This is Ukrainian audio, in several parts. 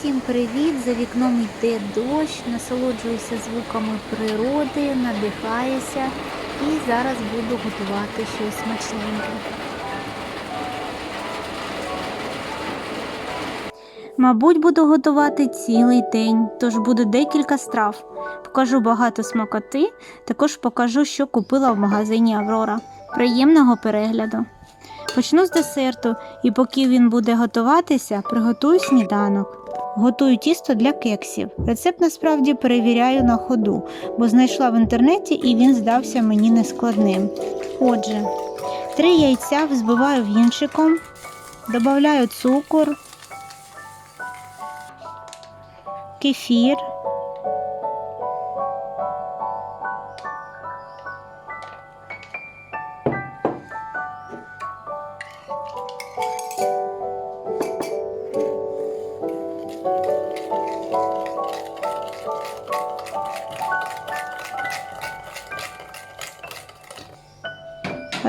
Усім привіт! За вікном йде дощ, насолоджуюся звуками природи, надихаюся і зараз буду готувати щось смачненьке. Мабуть, буду готувати цілий день, тож буде декілька страв. Покажу багато смакоти, також покажу, що купила в магазині Аврора. Приємного перегляду! Почну з десерту, і поки він буде готуватися, приготую сніданок. Готую тісто для кексів. Рецепт насправді перевіряю на ходу, бо знайшла в інтернеті і він здався мені нескладним. Отже, три яйця взбиваю вінчиком, додаю цукор, кефір.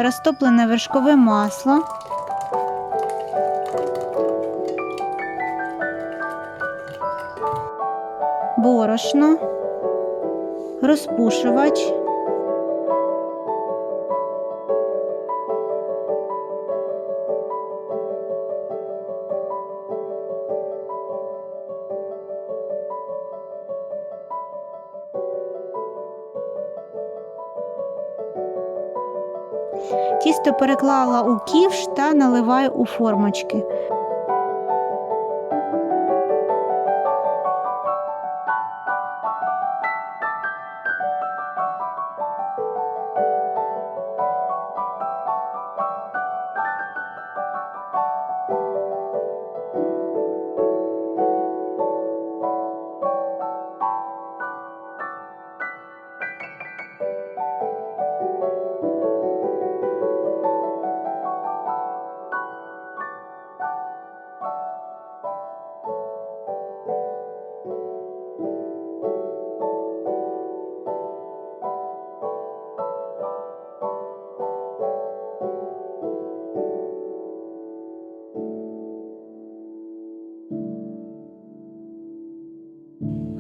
Розтоплене вершкове масло, борошно, розпушувач, переклала у ківш та наливаю у формочки.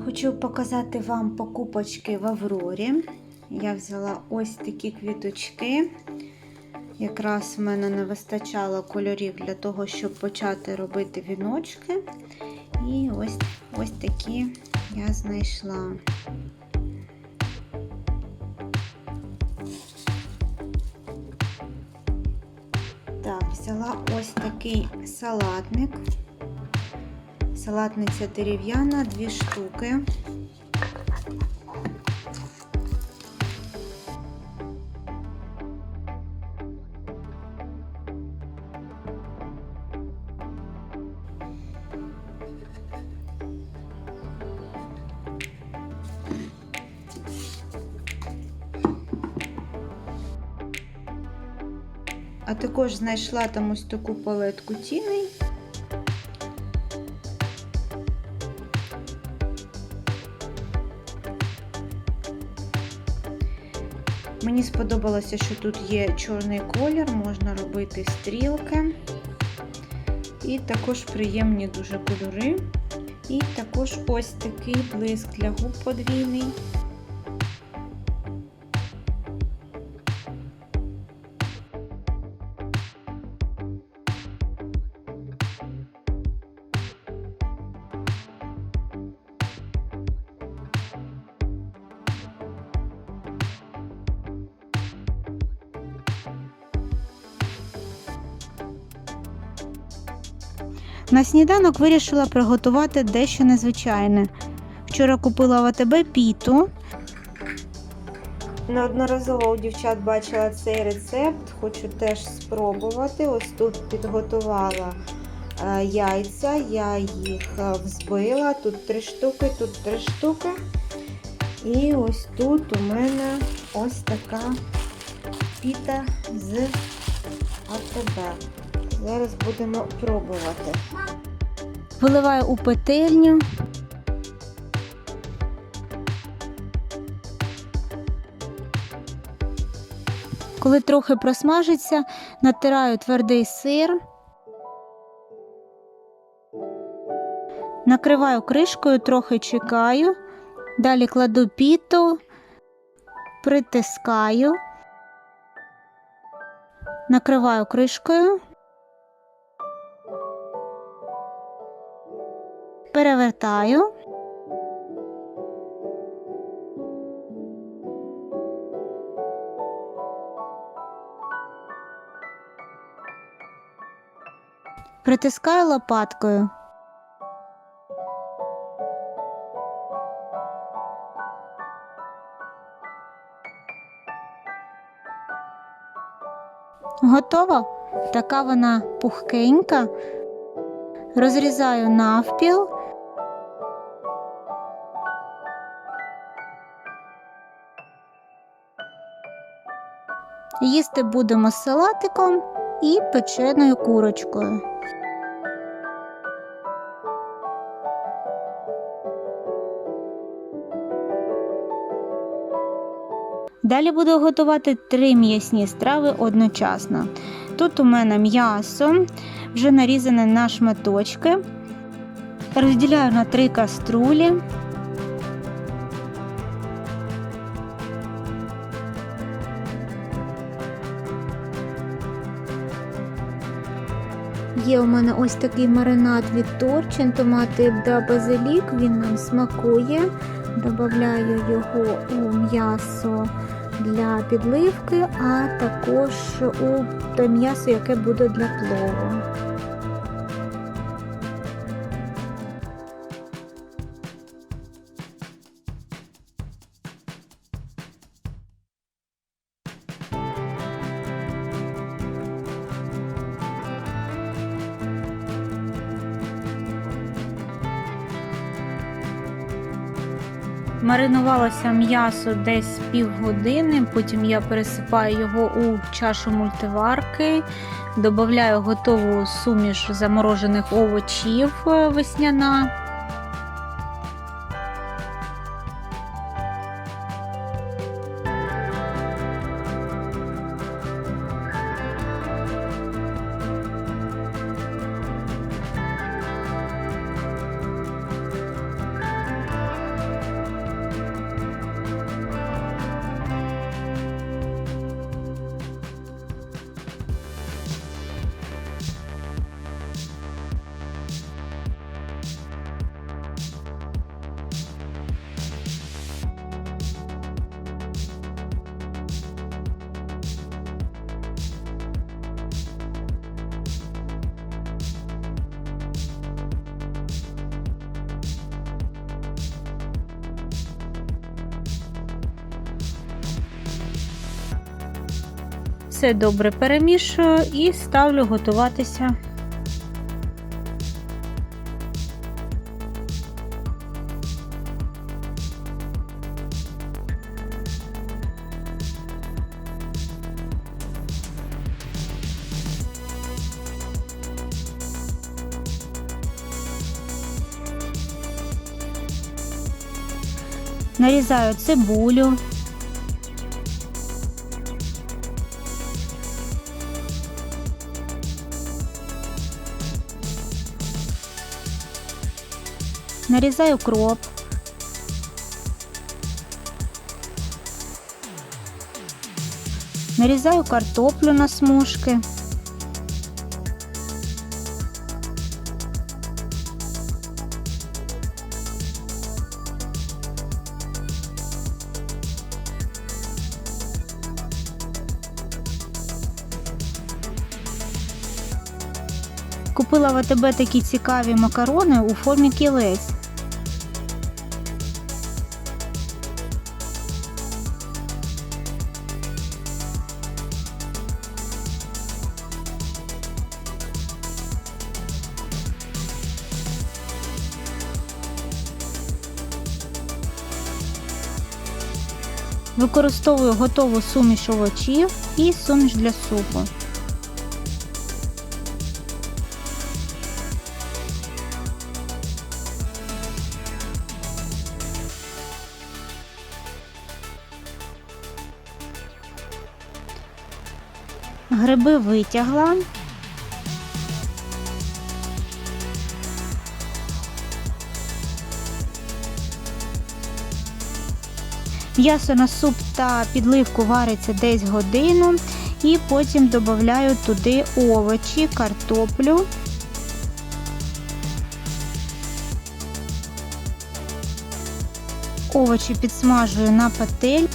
Хочу показати вам покупочки в Аврорі. Я взяла ось такі квіточки. Якраз в мене не вистачало кольорів для того, щоб почати робити віночки. І ось, ось такі я знайшла. Так, взяла ось такий салатник. Салатниця дерев'яна, дві штуки. А також знайшла там ось таку палетку тіней. Мені сподобалося, що тут є чорний колір, можна робити стрілки. І також приємні дуже кольори. І також ось такий блиск для губ подвійний. На сніданок вирішила приготувати дещо незвичайне. Вчора купила в АТБ піту. Неодноразово у дівчат бачила цей рецепт, хочу теж спробувати. Ось тут підготувала е, яйця, я їх е, взбила. Тут три штуки, тут три штуки. І ось тут у мене ось така піта з АТБ. Зараз будемо пробувати. Виливаю у петельню. Коли трохи просмажиться, натираю твердий сир. Накриваю кришкою, трохи чекаю. Далі кладу піту, притискаю, накриваю кришкою, перевертаю. Притискаю лопаткою. Готова? Така вона пухкенька. Розрізаю навпіл. Їсти будемо з салатиком і печеною курочкою. Далі буду готувати три м'ясні страви одночасно. Тут у мене м'ясо, вже нарізане на шматочки. Розділяю на три каструлі. Є у мене ось такий маринад від торчин, томати та базилік, він нам смакує. Добавляю його у м'ясо для підливки, а також у те м'ясо, яке буде для плову. Маринувалося м'ясо десь півгодини, потім я пересипаю його у чашу мультиварки, додаю готову суміш заморожених овочів е, весняна. Все добре перемішую і ставлю готуватися. Нарізаю цибулю, нарізаю кроп. Нарізаю картоплю на смужки. Купила в АТБ такі цікаві макарони у формі кілець. Використовую готову суміш овочів і суміш для супу. Гриби витягла. М'ясо на суп та підливку вариться десь годину і потім додаю туди овочі, картоплю. Овочі підсмажую на пательні.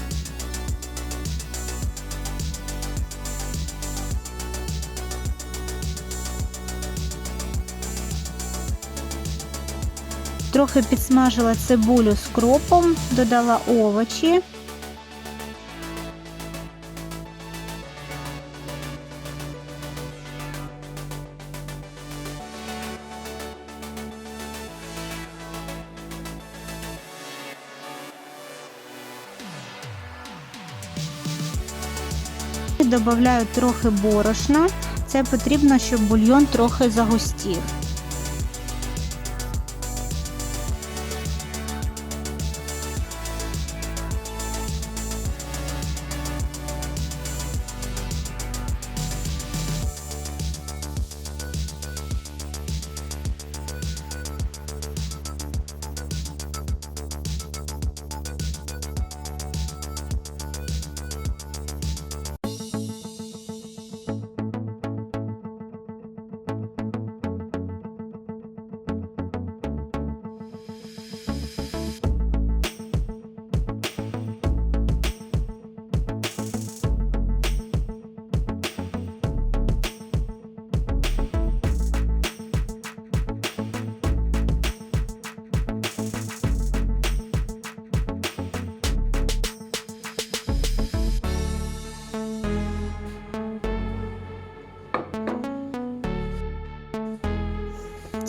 Трохи підсмажила цибулю з кропом, додала овочі. Добавляю трохи борошна. Це потрібно, щоб бульйон трохи загустів.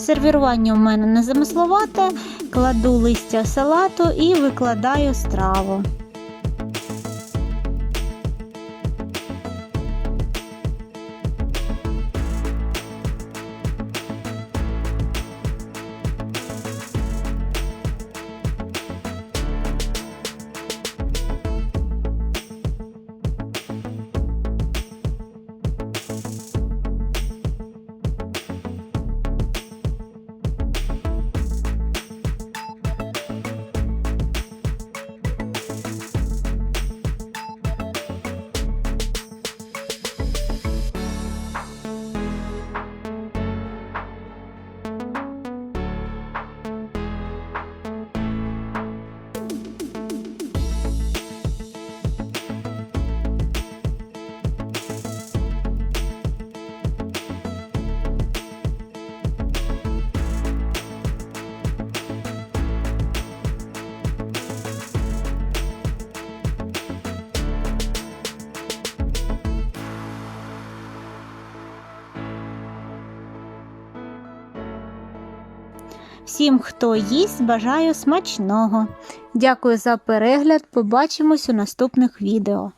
Сервірування у мене незамисловате, кладу листя салату і викладаю страву. Всім, хто їсть, бажаю смачного. Дякую за перегляд. Побачимось у наступних відео.